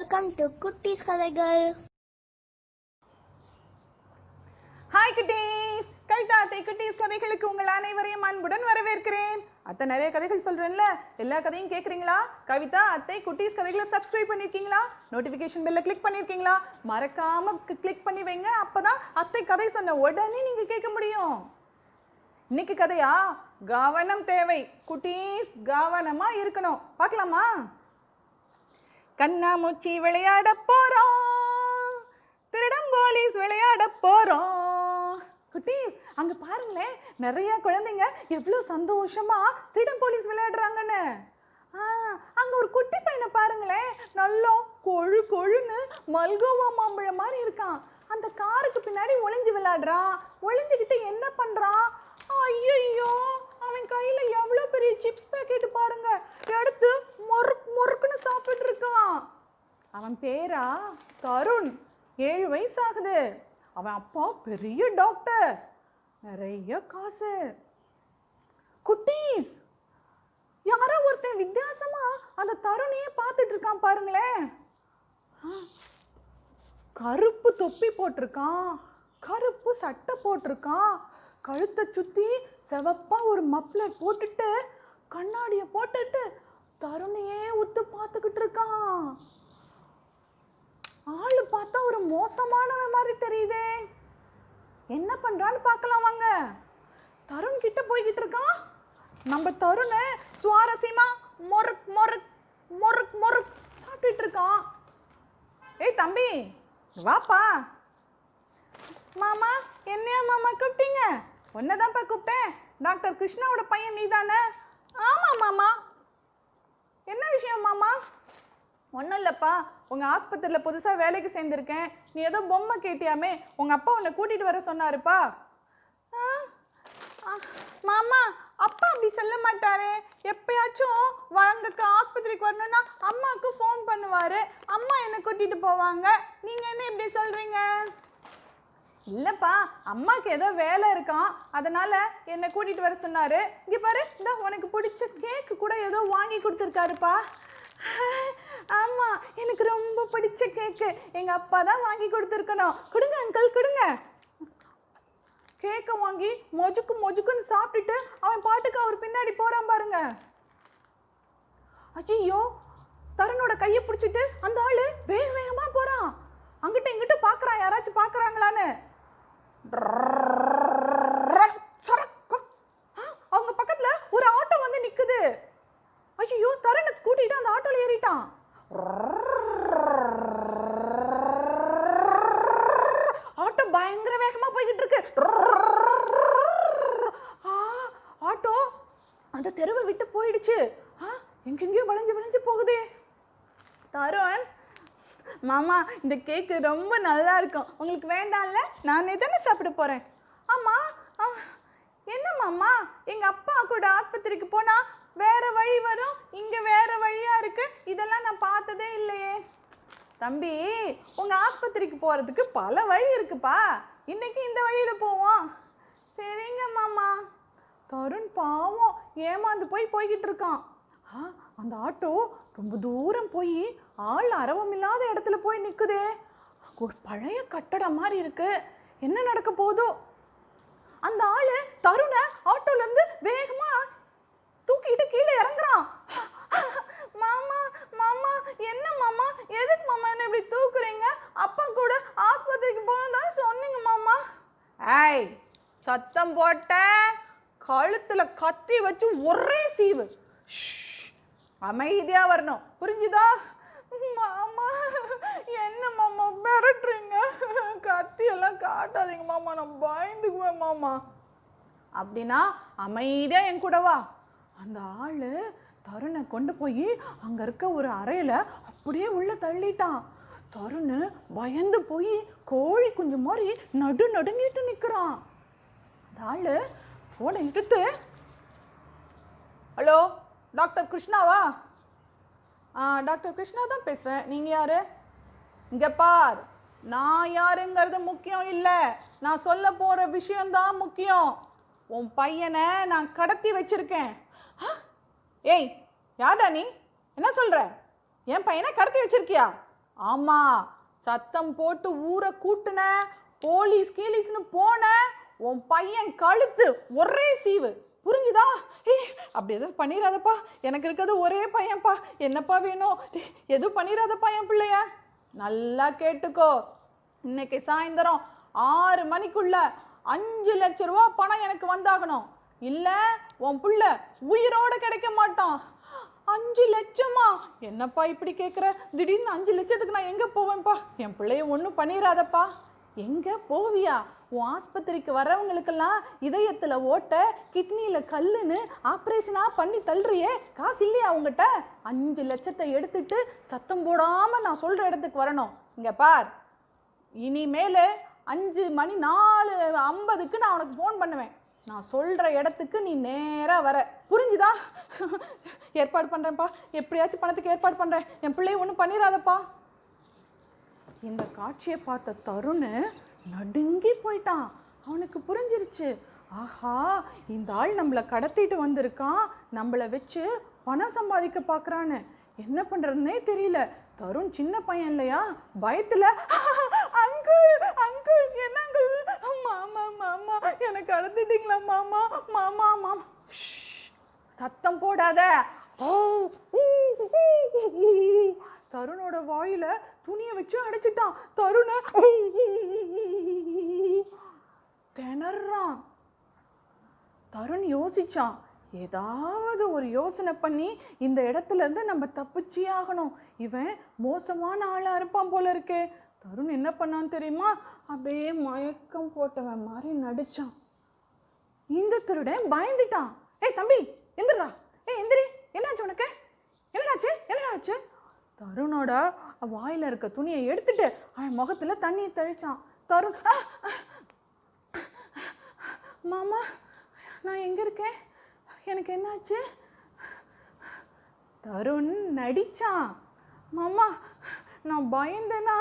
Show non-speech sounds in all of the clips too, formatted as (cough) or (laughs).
Welcome to குட்டீஸ் கதைகள் hi குட்டீஸ் கவிதா அத்தை குட்டீஸ் கதைகளுக்கு உங்கள் அனைவரையும் அன்புடன் வரவேற்கிறேன். அத்தை நிறைய கதைகள் சொல்றேன்ல. எல்லா கதையும் கேட்குறீங்களா கவிதா அத்தை குட்டீஸ் கதைகளை சப்ஸ்கிரைப் பண்ணியிருக்கீங்களா நோட்டிஃபிகேஷன் பெல்ல கிளிக் பண்ணியிருக்கீங்களா மறக்காம கிளிக் பண்ணி வைங்க. அப்பதான் அத்தை கதை சொன்ன உடனே நீங்க கேட்க முடியும். இன்னைக்கு கதையா? கவனம் தேவை. குட்டீஸ் கவனமா இருக்கணும். பார்க்கலாமா? கண்ணாமூச்சி விளையாட போறோம் திருடம் போலீஸ் விளையாட போறோம் குட்டீஸ் அங்க பாருங்களேன் நிறைய குழந்தைங்க எவ்வளோ சந்தோஷமா திருடம் போலீஸ் விளையாடுறாங்கன்னு. ஆ, அங்க ஒரு குட்டி பையனை பாருங்களேன் நல்லா கொழு கொழுன்னு மல்கோவா மாம்பழம் மாதிரி இருக்கான். அந்த காருக்கு பின்னாடி ஒளிஞ்சு விளையாடுறான். ஒளிஞ்சுக்கிட்டு என்ன பண்றான்? ஐயோ என் கையில எவ்வளோ பெரிய சிப்ஸ் பேக்கெட் பாருங்க. எடுத்து மொறுக் மொறுக்குன்னு சாப்பிட்டு இருக்கான். அவன் பேரா தருண். ஏழு வயசு ஆகுது அவன் அப்பா பெரிய டாக்டர் நிறைய காசு. குட்டீஸ் யாரோ ஒருத்தன் வித்தியாசமா அந்த தருணையே பார்த்துட்டு இருக்கான் பாருங்களேன். கருப்பு தொப்பி போட்டிருக்கான். கருப்பு சட்டை போட்டிருக்கான். கழுத்தை சுற்றி செவப்பாக ஒரு மப்ளர் போட்டுட்டு கண்ணாடியை போட்டுட்டு தருணையே உத்து பார்த்துக்கிட்டு இருக்கான். ஆளு பார்த்தா ஒரு மோசமானவன் மாதிரி தெரியுதே. என்ன பண்ணுறான்னு பார்க்கலாம் வாங்க. தருண் கிட்ட போய்கிட்டு இருக்கான். நம்ம தருணை சுவாரஸ்யமா மொறுக் மொறுக் மொறுக் மொறுக் சாப்பிட்டுட்டு இருக்கான். ஏய் தம்பி வாப்பா. மாமா என்னையா மாமா கூப்பிட்டீங்க? உன்னதான்ப்பா கூப்பிட்டேன். டாக்டர் கிருஷ்ணாவோட பையன் நீ தானே ஆமாம் மாமா. என்ன விஷயம் மாமா? ஒன்றும் இல்லைப்பா. உங்கள் ஆஸ்பத்திரியில் புதுசாக வேலைக்கு சேர்ந்துருக்கேன். நீ ஏதோ பொம்மை கேட்டியாமே. உங்கள் அப்பா உன்னை கூட்டிகிட்டு வர சொன்னாருப்பா. ஆ, ஆ, மாமா அப்பா அப்படி சொல்ல மாட்டாரு. எப்பயாச்சும் வாங்க ஆஸ்பத்திரிக்கு வரணும்னா அம்மாவுக்கு ஃபோன் பண்ணுவார். அம்மா என்னை கூட்டிகிட்டு போவாங்க. நீங்கள் என்ன இப்படி சொல்கிறீங்க இல்லைப்பா அம்மாவுக்கு ஏதோ வேலை இருக்கான் அதனால என்னை கூட்டிகிட்டு வர சொன்னாரு. இங்கே பாரு இந்த உனக்கு பிடிச்ச கேக்கு கூட ஏதோ வாங்கி கொடுத்துருக்காருப்பா. ஆமாம் எனக்கு ரொம்ப பிடிச்ச கேக்கு எங்கள் அப்பா தான் வாங்கி கொடுத்துருக்கணும். கொடுங்க அங்கிள் கொடுங்க. கேக்கை வாங்கி மொஜுக்கு மொஜுக்குன்னு சாப்பிட்டுட்டு அவன் பாட்டுக்கு அவர் பின்னாடி போகிறான் பாருங்க. அஜியோ தருணோட கையை பிடிச்சிட்டு அந்த ஆள் வேக வேகமா போறான் அங்கிட்ட இங்கிட்ட பாக்குறான் யாராச்சும் பாக்குறாங்களான்னு சரக்கு. ஆ, அவங்க பக்கத்துல ஒரு ஆட்டோ வந்து நிக்குது ஐயோ தருணை கூட்டிட்டு அந்த ஆட்டோல ஏறிட்டான் ஆட்டோ பயங்கர வேகமா போய்கிட்டு இருக்கு ஆ, ஆட்டோ அந்த தெருவை விட்டு போயிடுச்சு ஆ, எங்கெங்கேயோ வளைஞ்சு வளைஞ்சு போகுதே தருண் மாமா இந்த கேக்கு ரொம்ப நல்லா இருக்கும். உங்களுக்கு வேண்டாம்ல? நானே தானே சாப்பிட போகிறேன் ஆமாம் ஆ, என்ன மாமா அப்பா கூட ஆஸ்பத்திரிக்கு போனால் வேறு வழி வரும். இங்கே வேறு வழியாக இருக்குது இதெல்லாம் நான் பார்த்ததே இல்லையே. தம்பி உங்கள் ஆஸ்பத்திரிக்கு போகிறதுக்கு பல வழி இருக்குப்பா. இன்னைக்கு இந்த வழியில் போவோம். சரிங்க மாமா. தருண் பாவம் ஏமாந்து போய் போய்கிட்டு இருக்கான். ஆ, அந்த ஆட்டோ ரொம்ப தூரம் போய் ஆள் அரவம் இல்லாத இடத்துல போய் நிற்குதே ஒரு பழைய கட்டடம் மாதிரி இருக்கு. என்ன நடக்க போதோ அந்த ஆளு தருண ஆட்டோல இருந்து வேகமா தூக்கிட்டு கீழே இறங்குறான். மாமா மாமா என்ன மாமா? எதுக்கு மாமா என்ன இப்படி தூக்குறீங்க? அப்பா கூட ஆஸ்பத்திரிக்கு போனதால சொன்னீங்க மாமா. ஏய் சத்தம் போட்ட. கழுத்துல கத்தி வச்சு ஒரே சீவு. ஷ், அமைதியா வரணும். புரிஞ்சுதா மாமா என்ன மாமா மிரட்டுறீங்க கத்தி எல்லாம் காட்டாதீங்க மாமா நான் பயந்துக்குவேன் மாமா. அப்படின்னா அமைதியாக என் கூடவா அந்த ஆள் தருணை கொண்டு போய் அங்கே இருக்க ஒரு அறையில் அப்படியே உள்ளே தள்ளிட்டான். தருணு பயந்து போய் கோழி குஞ்சு மாதிரி நடு நடுங்கிட்டு நிற்கிறான் அந்த ஆள் ஃபோனை எடுத்து ஹலோ டாக்டர் கிருஷ்ணாவா? ஆ டாக்டர் கிருஷ்ணா தான் பேசுகிறேன் நீங்கள் யார்? இங்கே பார். நான் யாருங்கிறது முக்கியம் இல்லை. நான் சொல்ல போகிற விஷயந்தான் முக்கியம். உன் பையனை நான் கடத்தி வச்சிருக்கேன். ஏய் யாதா நீ? என்ன சொல்கிற என் பையனை கடத்தி வச்சிருக்கியா? ஆமாம் சத்தம் போட்டு ஊரை கூட்டுன போலீஸ் கீலீஸ்னு போன உன் பையன் கழுத்து ஒரே சீவு. புரிஞ்சுதா? ஏய் அப்படி எதுவும் பண்ணிடாதப்பா எனக்கு இருக்கிறது ஒரே பையன்ப்பா. என்னப்பா வேணும்? எதுவும் பண்ணிடாதப்பா என் பிள்ளைய? நல்லா கேட்டுக்கோ. இன்னைக்கு சாயந்தரம் ஆறு மணிக்குள்ள அஞ்சு லட்ச ரூபா பணம் எனக்கு வந்தாகணும். இல்ல உன் புள்ள உயிரோட கிடைக்க மாட்டான். அஞ்சு லட்சமா? என்னப்பா இப்படி கேட்குற திடீர்னு அஞ்சு லட்சத்துக்கு நான் எங்க போவேன்ப்பா? என் பிள்ளைய ஒன்றும் பண்ணிடாதப்பா எங்க போவியா? உன் ஆஸ்பத்திரிக்கு வரவங்களுக்கெல்லாம் இதயத்துல ஓட்ட கிட்னியில கல்லுன்னு ஆப்ரேஷனா பண்ணி தள்ளுறியே? காசு இல்லையா அவங்ககிட்ட அஞ்சு லட்சத்தை எடுத்துட்டு சத்தம் போடாம நான் சொல்ற இடத்துக்கு வரணும். இங்க பார். இனிமேல் அஞ்சு மணி நாலு ஐம்பதுக்கு நான் உனக்கு ஃபோன் பண்ணுவேன். நான் சொல்கிற இடத்துக்கு நீ நேராக வர. புரிஞ்சுதா? ஏற்பாடு பண்ணுறேன்ப்பா எப்படியாச்சும் பணத்துக்கு ஏற்பாடு பண்ணுறேன் என் பிள்ளைய ஒன்றும் பண்ணிடாதப்பா இந்த காட்சியை பார்த்த தருண் நடுங்கி போயிட்டான். அவனுக்கு புரிஞ்சிருச்சு. ஆஹா இந்த ஆள் நம்மளை கடத்திட்டு வந்திருக்கான். நம்மளை வச்சு பணம் சம்பாதிக்க பார்க்குறான்னு. என்ன பண்ணுறதுனே தெரியல. தருண் சின்ன பையன் இல்லையா? பயத்தில் அங்கிள் அங்கிள் என்ன அங்கிள் மாமா மாமா எனக்கு அழுதுட்டீங்களா மாமா? மாமா மாமா. சத்தம் போடாத. தருணோட வாயில துணியை வச்சு அடைச்சிட்டான். தருண திணறான். தருண் யோசிச்சான். ஏதாவது ஒரு யோசனை பண்ணி இந்த இடத்துல இருந்து நம்ம தப்பிச்சே ஆகணும். இவன் மோசமான ஆளா இருப்பான் போல இருக்கே. தருண் என்ன பண்ணான்னு தெரியுமா? அப்படியே மயக்கம் போட்டவன் மாதிரி நடிச்சான். இந்த திருடன் பயந்துட்டான். ஏய் தம்பி எந்திரா ஏய் எந்திரி. என்னாச்சு உனக்கு? என்னடாச்சு? என்னடாச்சு? தருணோட வாயில் இருக்க துணியை எடுத்துட்டு அவன் முகத்தில் தண்ணியை தெளிச்சான். தருண் மாமா நான் எங்கே இருக்கேன்? எனக்கு என்னாச்சு? தருண் நடித்தான் மாமா நான் பயந்தேன்னா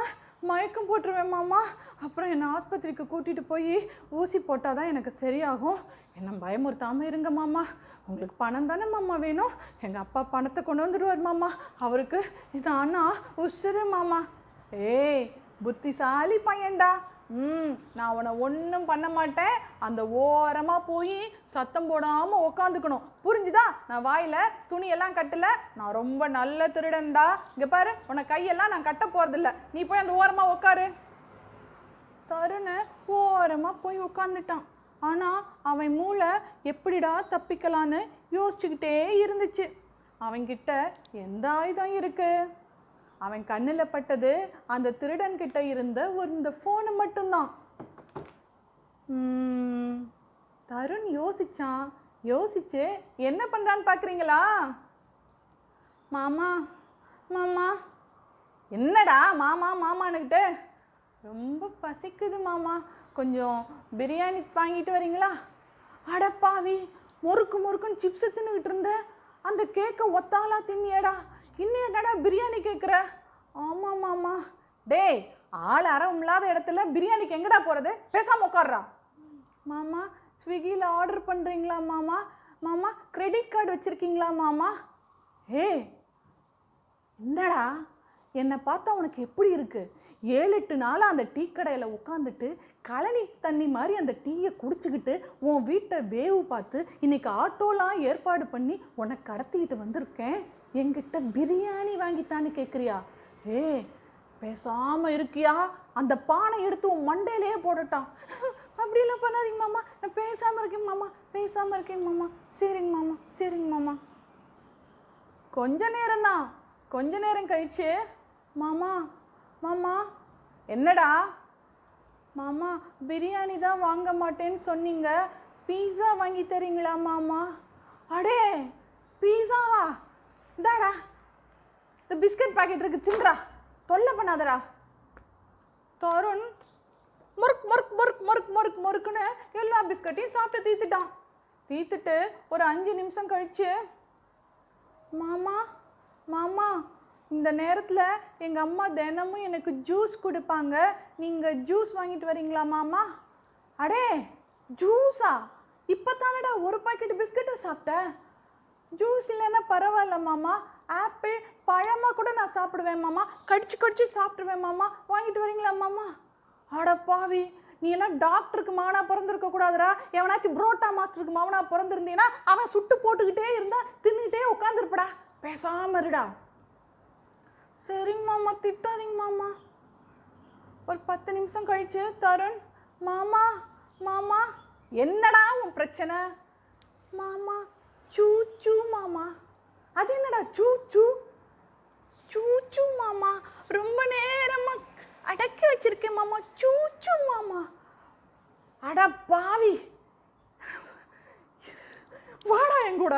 மயக்கம் போட்டுருவேன் மாமா. அப்புறம் என்னை ஆஸ்பத்திரிக்கு கூட்டிகிட்டு போய் ஊசி போட்டால் தான் எனக்கு சரியாகும். என்ன பயமுறுத்தாமல் இருங்க மாமா. உங்களுக்கு பணம் தானே மாமா வேணும்? எங்கள் அப்பா பணத்தை கொண்டு வந்துடுவார் மாமா. அவருக்கு இது அண்ணா உசுறு மாமா. ஏய் புத்திசாலி பையன்டா. ம் நான் அவனை ஒன்றும் பண்ண மாட்டேன். அந்த ஓரமாக போய் சத்தம் போடாமல் உக்காந்துக்கணும். புரிஞ்சுதா? நான் வாயில் துணியெல்லாம் கட்டல. நான் ரொம்ப நல்ல திருடன்டா. இங்கே பாரு உன கையெல்லாம் நான் கட்ட போகிறதில்ல நீ போய் அந்த ஓரமாக உட்காரு தருண ஓரமாக போய் உட்காந்துட்டான் ஆனால் அவன் மூளை எப்படிடா தப்பிக்கலான்னு யோசிச்சுக்கிட்டே இருந்துச்சு. அவன்கிட்ட எந்த ஆயுதம் இருக்குது அவன் கண்ணில் பட்டது அந்த திருடன் கிட்ட இருந்த ஒரு இந்த ஃபோனு மட்டும்தான். தருண் யோசிச்சான். யோசிச்சு என்ன பண்ணுறான்னு பார்க்குறீங்களா மாமா மாமா. என்னடா மாமா மாமான்னுக்கிட்டு ரொம்ப பசிக்குது மாமா. கொஞ்சம் பிரியாணி வாங்கிட்டு வரீங்களா? அடப்பாவி முறுக்கு முறுக்குன்னு சிப்ஸ் தின்னுக்கிட்டு இருந்த. அந்த கேக்கை ஒத்தாலா தின்னியடா. இன்னும் என்னடா பிரியாணி கேட்குற ஆமாம் மாமா. டேய் ஆள் அறம் இல்லாத இடத்துல பிரியாணிக்கு எங்கடா போகிறது பேசாம உட்காடுறா மாமா ஸ்விக்கியில் ஆர்டர் பண்ணுறீங்களா மாமா? மாமா கிரெடிட் கார்டு வச்சுருக்கீங்களா மாமா? ஏ என்னடா? என்னை பார்த்தா உனக்கு எப்படி இருக்குது ஏழு எட்டு நாளாக அந்த டீ கடையில் உட்காந்துட்டு கழனி தண்ணி மாதிரி அந்த டீயை குடிச்சுக்கிட்டு உன் வீட்டை வேவு பார்த்து இன்னைக்கு ஆட்டோலாம் ஏற்பாடு பண்ணி உன்னை கடத்திக்கிட்டு வந்திருக்கேன். என்கிட்ட பிரியாணி வாங்கித்தான்னு கேட்குறியா ஏ பேசாம இருக்கியா? அந்த பானை எடுத்து உன் மண்டையிலேயே போடட்டான் (laughs) அப்படிலாம் பண்ணாதீங்க மாமா. நான் பேசாமல் இருக்கேன் மாமா. பேசாமல் இருக்கேங்க மாமா. சரிங்க மாமா. சரிங்க மாமா. கொஞ்ச நேரம் தான் கொஞ்ச நேரம் கழிச்சு. மாமா. மாமா. என்னடா? மாமா பிரியாணி தான் வாங்க மாட்டேன்னு சொன்னீங்க. பீஸா வாங்கி தரீங்களா மாமா? அடே இந்த பிஸ்கட் பாக்கெட் இருக்கு தின்றா. தொல்லை பண்ணாதடா. தருண் முறுக் முறுக் முறுக் முறுக் முறுக் முறுக்குன்னு எல்லா பிஸ்கட்டையும் சாப்பிட்டு தீத்துட்டான் தீத்துட்டு ஒரு அஞ்சு நிமிஷம் கழிச்சு மாமா மாமா இந்த நேரத்தில் எங்கள் அம்மா தினமும் எனக்கு ஜூஸ் கொடுப்பாங்க. நீங்கள் ஜூஸ் வாங்கிட்டு வரீங்களா மாமா? அடே ஜூஸா இப்போ தானடா ஒரு பாக்கெட் பிஸ்கட்டை சாப்பிட்டேன். ஜூஸ் இல்லைன்னா பரவாயில்ல மாமா. ஆப்பிள் நான் சாப்பிடுவேன் மாமா. கடிச்சு கடிச்சு சாப்பிடுவேன் மாமா. வாங்கிட்டு வரீங்களா மாமா? அடப்பாவி பாவி. நீ எல்லாம் டாக்டருக்கு மாவனா பிறந்திருக்க கூடாதுரா எவனாச்சும் புரோட்டா மாஸ்டருக்கு மாவனா பிறந்திருந்தீன்னா அவன் சுட்டு போட்டுக்கிட்டே இருந்தா தின்னுட்டே உட்காந்துருப்படா பேசாம இருடா. சரிங்க மாமா. திட்டாதீங்க மாமா. ஒரு பத்து நிமிஷம் கழிச்சு தருண். மாமா மாமா. என்னடா உன் பிரச்சனை? மாமா சூ சூ மாமா. அது என்னடா சூ சூ? சூச்சு மாமா ரொம்ப நேரமாக அடக்கி வச்சிருக்கேன் மாமா சூச்சு மாமா. அட பாவி. வாடா என் கூட.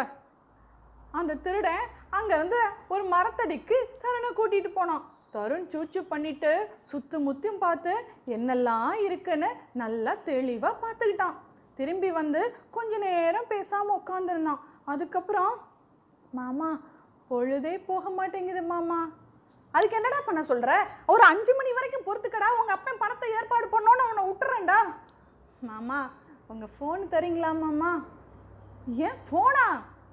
அந்த திருடன் அங்கேருந்து ஒரு மரத்தடிக்கு தருணை கூட்டிகிட்டு போனான். தருண் சூச்சு பண்ணிட்டு சுத்து முத்தும் பார்த்து என்னெல்லாம் இருக்குன்னு நல்லா தெளிவாக பார்த்துக்கிட்டான். திரும்பி வந்து கொஞ்ச நேரம் பேசாமல் உட்காந்துருந்தான் அதுக்கப்புறம் மாமா பொழுதே போக மாட்டேங்குது மாமா. அதுக்கு என்னடா பண்ண சொல்கிற ஒரு அஞ்சு மணி வரைக்கும் பொறுத்துக்கடா உங்கள் அப்பன் பணத்தை ஏற்பாடு பண்ணோன்னு அவனை விட்டுறேன்டா மாமா உங்கள் ஃபோன் தரீங்களா மாமா? ஏன் ஃபோனா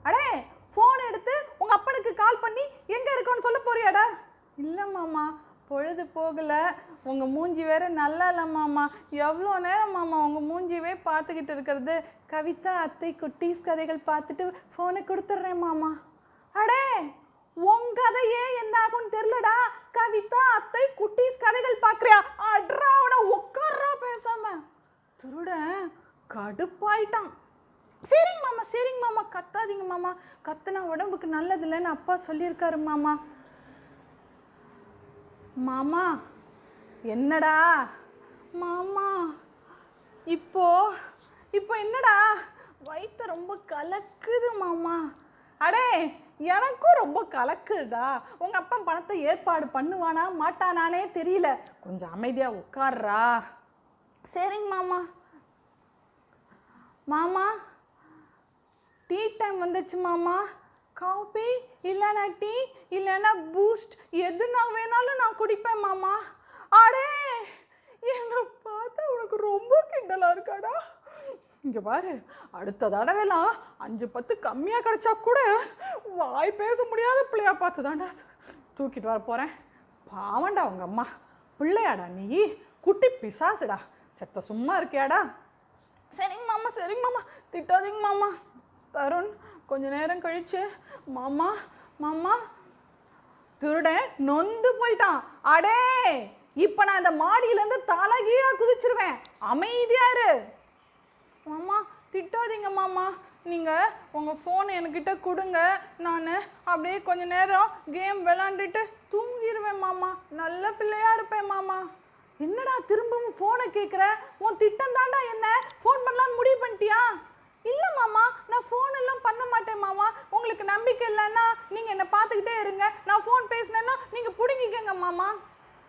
அடே ஃபோன் எடுத்து உங்கள் அப்பனுக்கு கால் பண்ணி எங்கே இருக்கோன்னு சொல்ல போறியாடா? இல்லை மாமா பொழுது போகலை. உங்கள் மூஞ்சி வேற நல்லா இல்லை மாமா. எவ்வளோ நேரம் மாமா உங்கள் மூஞ்சியவே பார்த்துக்கிட்டு இருக்கிறது? கவிதா அத்தை குட்டீஸ் கதைகள் பார்த்துட்டு ஃபோனை கொடுத்துட்றேன் மாமா. அடே உன் கதையே என்ன ஆகும்னு தெரியலடா. கவிதா அத்தை குட்டீஸ் கதைகள் பார்க்குறியா அட்ரா அவனை உட்கார்றா பேசாம. திருட கடுப்பாயிட்டான். சரிங்க மாமா சரிங்க மாமா. கத்தாதீங்க மாமா. கத்துனா உடம்புக்கு நல்லது இல்லைன்னு அப்பா சொல்லியிருக்காரு மாமா. மாமா என்னடா? மாமா இப்போ இப்போ என்னடா? வயிற்று ரொம்ப கலக்குது மாமா. அடே எனக்கும் ரொம்ப கலக்குதா? உங்கள் அப்பா பணத்தை ஏற்பாடு பண்ணுவானா மாட்டானானே தெரியல. கொஞ்சம் அமைதியாக உட்கார்றா. சரிங்க மாமா. மாமா டீ டைம் வந்துச்சு மாமா. காபி இல்லைனா டீ இல்லைன்னா பூஸ்ட். எது நான் வேணாலும் நான் குடிப்பேன் மாமா. அடே என்னை பார்த்தா உனக்கு ரொம்ப கிண்டலாக இருக்காடா. இங்கே பாரு அடுத்த தடவைலாம் அஞ்சு பத்து கம்மியாக கிடைச்சா கூட வாய் பேச முடியாத பிள்ளையா பார்த்து தாண்டா தூக்கிட்டு வர போகிறேன் பாவண்டா உங்க அம்மா. பிள்ளையாடா நீ. குட்டி பிசாசுடா. செத்த சும்மா இருக்கியாடா? சரிங்க மாமா சரிங்க மாமா. திட்டாதீங்க மாமா. தருண் கொஞ்ச நேரம் கழிச்சு மாமா மாமா. திருடன் நொந்து போயிட்டான். அடே இப்போ நான் இந்த மாடியிலேருந்து தலகியாக குதிச்சிருவேன். அமைதியா இரு. மாமா திட்டாதீங்க மாமா. நீங்கள் உங்கள் ஃபோன் என்கிட்ட கொடுங்க. நான் அப்படியே கொஞ்ச நேரம் கேம் விளாண்டுட்டு தூங்கிடுவேன் மாமா. நல்ல பிள்ளையாக இருப்பேன் மாமா. என்னடா திரும்பவும் ஃபோனை கேட்குற உன் திட்டம் தாண்டா என்ன? ஃபோன் பண்ணலான்னு முடிவு பண்ணிட்டியா? இல்லை மாமா நான் ஃபோன் எல்லாம் பண்ண மாட்டேன் மாமா. உங்களுக்கு நம்பிக்கை இல்லைன்னா நீங்கள் என்னை பார்த்துக்கிட்டே இருங்க. நான் ஃபோன் பேசினேன்னா நீங்கள் பிடுங்கிக்கங்க மாமா.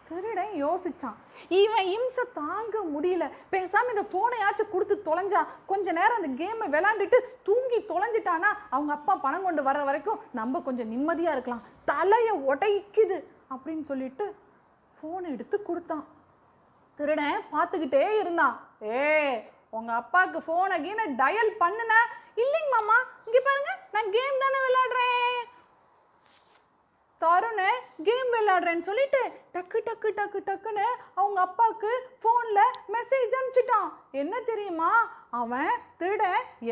திருடன் யோசிச்சான். இவன் இம்சை தாங்க முடியல. பேசாம இந்த ஃபோனையாச்சும் கொடுத்து தொலைஞ்சா கொஞ்ச நேரம் அந்த கேமை விளாண்டுட்டு தூங்கி தொலைஞ்சிட்டானா அவங்க அப்பா பணம் கொண்டு வர்ற வரைக்கும் நம்ம கொஞ்சம் நிம்மதியா இருக்கலாம். தலையை உடைக்குது அப்படின்னு சொல்லிட்டு ஃபோனை எடுத்து கொடுத்தான். திருடன் பார்த்துக்கிட்டே இருந்தான். ஏ உங்க அப்பாவுக்கு ஃபோனை கீனை டயல் பண்ணுன? இல்லைங்க மாமா இங்க பாருங்க நான் கேம் தானே விளையாடுறேன் தருண் கேம் விளையாடுறேன்னு சொல்லிட்டு டக்கு டக்கு டக்கு டக்குன்னு அவங்க அப்பாவுக்கு ஃபோனில் மெசேஜ் அனுப்பிச்சிட்டான். என்ன தெரியுமா? அவன் திருட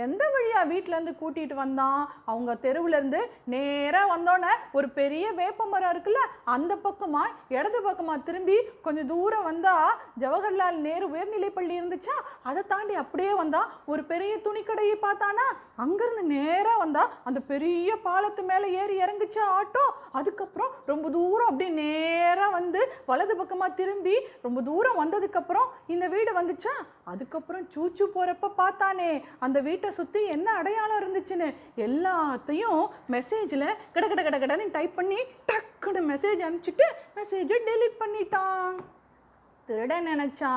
எந்த வழியாக வீட்டிலேருந்து கூட்டிகிட்டு வந்தான்? அவங்க தெருவுலேருந்து நேராக வந்தோடனே ஒரு பெரிய வேப்ப மரம் இருக்குல்ல அந்த பக்கமாக இடது பக்கமாக திரும்பி கொஞ்சம் தூரம் வந்தால் ஜவஹர்லால் நேரு உயர்நிலைப்பள்ளி இருந்துச்சா? அதை தாண்டி அப்படியே வந்தால் ஒரு பெரிய துணிக்கடையை பார்த்தானா? அங்கேருந்து நேராக வந்தால் அந்த பெரிய பாலத்து மேலே ஏறி இறங்குச்சா ஆட்டோ. அதுக்கப்புறம் ரொம்ப தூரம் அப்படியே நேராக வந்து வலது பக்கமாக திரும்பி ரொம்ப தூரம் வந்ததுக்கப்புறம் இந்த வீடு வந்துச்சா? அதுக்கப்புறம் சூச்சு போகிறப்ப பார்த்தானே அந்த வீட்டை சுற்றி என்ன அடையாளம் இருந்துச்சுன்னு எல்லாத்தையும் மெசேஜில் கட கட கட கடன்னு டைப் பண்ணி டக்குன்னு மெசேஜ் அனுப்பிச்சிட்டு மெசேஜை டெலீட் பண்ணிட்டான். திருடன் நினச்சா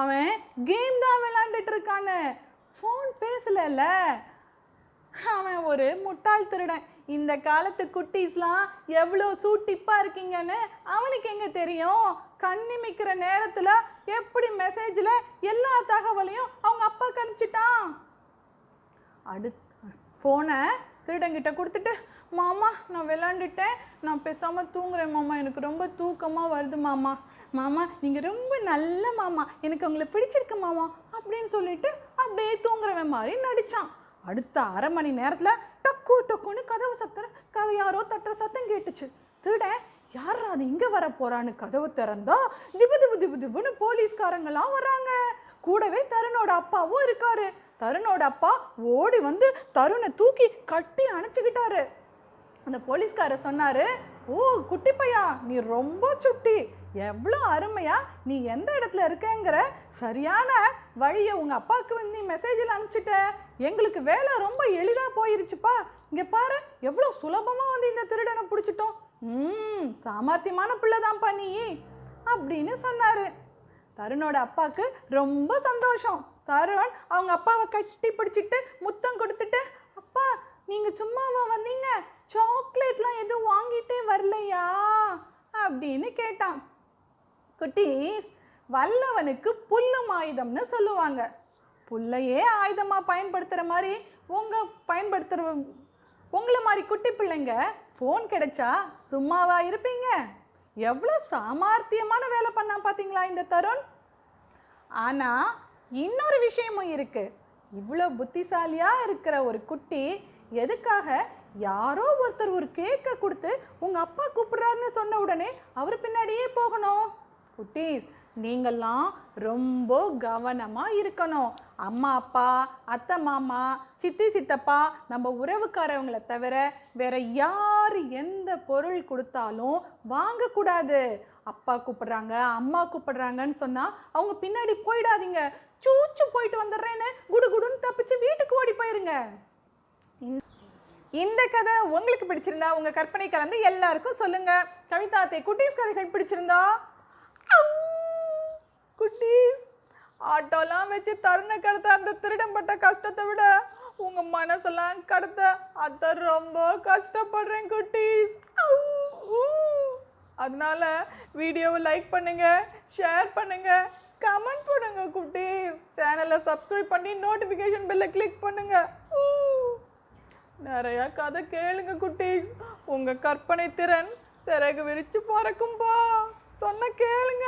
அவன் கேம் தான் விளாண்டுட்டு இருக்கான்னு ஃபோன் பேசலல்ல. அவன் ஒரு முட்டாள் திருடன். இந்த காலத்து குட்டீஸ்லாம் எவ்வளோ சூட்டிப்பாக இருக்கீங்கன்னு அவனுக்கு எங்கே தெரியும்? கண்ணிமிக்கிற நேரத்தில் எப்படி மெசேஜில் எல்லா தகவலையும் அவங்க அப்பா கணிச்சிட்டான் அடுத் ஃபோனை திருடங்கிட்ட கொடுத்துட்டு மாமா நான் விளாண்டுட்டேன். நான் பேசாமல் தூங்குறேன் மாமா. எனக்கு ரொம்ப தூக்கமாக வருது மாமா. மாமா நீங்கள் ரொம்ப நல்ல மாமா. எனக்கு உங்களை பிடிச்சிருக்கு மாமா. அப்படின்னு சொல்லிட்டு அப்படியே தூங்குறவன் மாதிரி நடிச்சான். அடுத்த அரை மணி நேரத்தில் டக்கு டக்குன்னு கதவு சத்தம் கதை யாரோ தட்டுற சத்தம் கேட்டுச்சு. திருடன் யார் அது இங்கே வர போகிறான்னு கதவு திறந்தா திபு திபு திபு திபுன்னு போலீஸ்காரங்களாம் வராங்க கூடவே தருணோட அப்பாவும் இருக்காரு. தருணோட அப்பா ஓடி வந்து தருணை தூக்கி கட்டி அணைச்சிக்கிட்டாரு. அந்த போலீஸ்காரர் சொன்னாரு ஓ குட்டி பையா நீ ரொம்ப சுட்டி. எவ்வளோ அருமையா நீ எந்த இடத்துல இருக்கேங்கிற சரியான வழியை உங்கள் அப்பாவுக்கு வந்து நீ மெசேஜில் அனுப்பிச்சிட்ட. எங்களுக்கு வேலை ரொம்ப எளிதா போயிருச்சுப்பா. இங்க பாரு எவ்வளோ சுலபமா வந்து இந்த திருடனை பிடிச்சிட்டோம். ம் சாமர்த்தியமான பிள்ளைதான்ப்பா நீ அப்படின்னு சொன்னாரு. தருணோட அப்பாவுக்கு ரொம்ப சந்தோஷம். தருண் அவங்க அப்பாவை கட்டி பிடிச்சிட்டு முத்தம் கொடுத்துட்டு அப்பா நீங்க சும்மாவா வந்தீங்க? சாக்லேட்லாம் எதுவும் வாங்கிட்டே வரலையா? அப்படின்னு கேட்டான். குட்டீஸ் வல்லவனுக்கு புல்லும் ஆயுதம்னு சொல்லுவாங்க. புள்ளையே ஆயுதமாக பயன்படுத்துகிற மாதிரி உங்க பயன்படுத்துகிற உங்களை மாதிரி குட்டி பிள்ளைங்க ஃபோன் கிடைச்சா சும்மாவா இருப்பீங்க? எவ்வளோ சாமர்த்தியமான வேலை பண்ணா பார்த்தீங்களா இந்த தருண்? ஆனால் இன்னொரு விஷயமும் இருக்குது இவ்வளோ புத்திசாலியாக இருக்கிற ஒரு குட்டி எதுக்காக யாரோ ஒருத்தர் ஒரு கேக்கை கொடுத்து உங்கள் அப்பா கூப்பிட்றாருன்னு சொன்ன உடனே அவர் பின்னாடியே போகணும். குட்டீஸ் நீங்கள்லாம் ரொம்ப கவனமாக இருக்கணும். அம்மா அப்பா அத்தை மாமா சித்தி சித்தப்பா நம்ம உறவுக்காரவங்களை தவிர வேற யார் எந்த பொருள் கொடுத்தாலும் வாங்கக்கூடாது. அப்பா கூப்பிடுறாங்க அம்மா கூப்பிடுறாங்கன்னு சொன்னால் அவங்க பின்னாடி போயிடாதீங்க. சூச்சு போயிட்டு வந்துடுறேன்னு குடு குடுன்னு தப்பிச்சு வீட்டுக்கு ஓடி போயிருங்க. இந்த- இந்த கதை உங்களுக்கு பிடிச்சிருந்தா உங்க கற்பனை கலந்து எல்லாருக்கும் சொல்லுங்க. கவிதாத்தை குட்டீஸ் கதைகள் பிடிச்சிருந்தா குட்டீஸ் ஆட்டோலாம் வச்சு தருண கடத்த அந்த திருடம்பட்ட கஷ்டத்தை விட உங்க மனசெல்லாம் கடத்த அத்த ரொம்ப கஷ்டப்படுறேன் குட்டீஸ். அதனால வீடியோவை லைக் பண்ணுங்க ஷேர் பண்ணுங்க கமெண்ட் பண்ணுங்க குட்டீஸ். சேனலை சப்ஸ்கிரைப் பண்ணி நோட்டிஃபிகேஷன் பெல்லை கிளிக் பண்ணுங்க. ஊ! நிறைய கதை கேளுங்க குட்டீஸ். உங்க கற்பனை திறன் சிறகு விரிச்சு பறக்கும்பா. சொன்ன கேளுங்க.